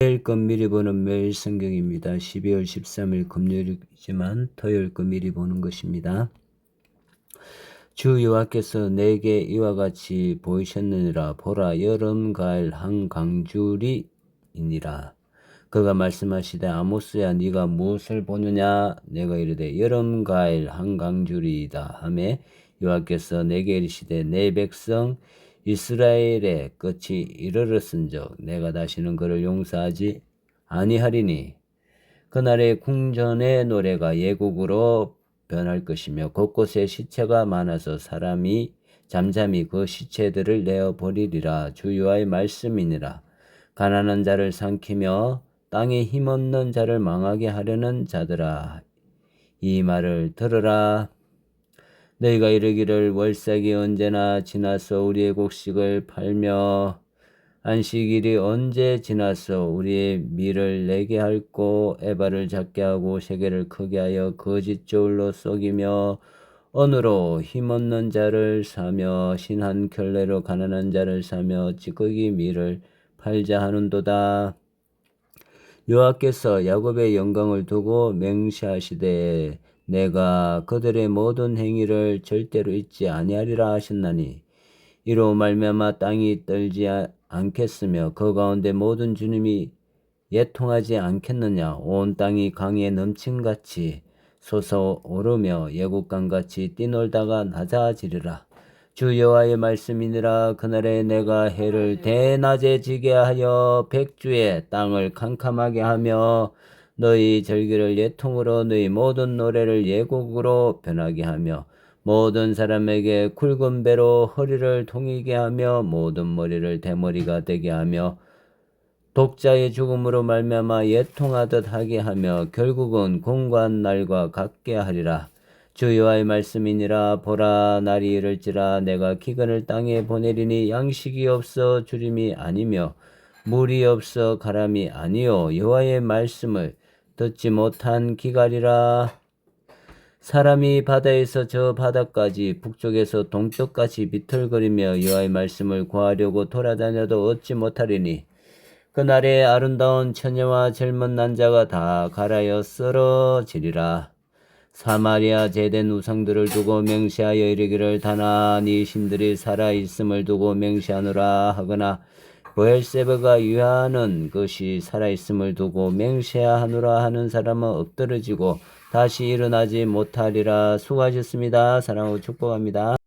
매일 것 미리 보는 매일 성경입니다. 12월 13일 금요일이지만 토요일 것 미리 보는 것입니다. 주 여호와께서 내게 이와 같이 보이셨느니라 보라 여름 가을 한 강줄이니라 그가 말씀하시되 아모스야 네가 무엇을 보느냐 내가 이르되 여름 가을 한 강줄이다 하매 여호와께서 내게 이르시되 내 백성 이스라엘의 끝이 이르렀은즉 내가 다시는 그를 용서하지 아니하리니 그날의 궁전의 노래가 예곡으로 변할 것이며 곳곳에 시체가 많아서 사람이 잠잠히 그 시체들을 내어 버리리라. 주여의 말씀이니라. 가난한 자를 삼키며 땅에 힘없는 자를 망하게 하려는 자들아 이 말을 들으라 너희가 이르기를 월삭이 언제나 지나서 우리의 곡식을 팔며 안식일이 언제 지나서 우리의 밀을 내게 할고 에바를 작게 하고 세계를 크게 하여 거짓 저울로 속이며 언으로 힘없는 자를 사며 신한 결례로 가난한 자를 사며 찌꺼기 밀을 팔자 하는도다. 여호와께서 야곱의 영광을 두고 맹세하시되 내가 그들의 모든 행위를 절대로 잊지 아니하리라 하셨나니 이로 말미암아 땅이 떨지 않겠으며 그 가운데 모든 주님이 예통하지 않겠느냐? 온 땅이 강에 넘친 같이 솟아오르며 예국강 같이 뛰놀다가 낮아지리라. 주 여호와의 말씀이니라. 그날에 내가 해를 대낮에 지게 하여 백주의 땅을 캄캄하게 하며 너희 절기를 예통으로 너희 모든 노래를 예곡으로 변하게 하며 모든 사람에게 굵은 배로 허리를 동이게 하며 모든 머리를 대머리가 되게 하며 독자의 죽음으로 말미암아 예통하듯 하게 하며 결국은 공관 날과 같게 하리라. 주 여호와의 말씀이니라. 보라 날이 이를지라. 내가 기근을 땅에 보내리니 양식이 없어 주림이 아니며 물이 없어 가람이 아니요. 여호와의 말씀을 듣지 못한 기갈이라. 사람이 바다에서 저 바다까지 북쪽에서 동쪽까지 비틀거리며 여호와의 말씀을 구하려고 돌아다녀도 얻지 못하리니 그날에 아름다운 처녀와 젊은 난자가 다 갈아여 쓰러지리라. 사마리아 제된 우상들을 두고 맹세하여 이르기를 다나 네 신들이 살아 있음을 두고 맹세하노라 하거나 보엘세브가 유하는 것이 살아있음을 두고 맹세하노라 하는 사람은 엎드러지고 다시 일어나지 못하리라 수고하셨습니다. 사랑하고 축복합니다.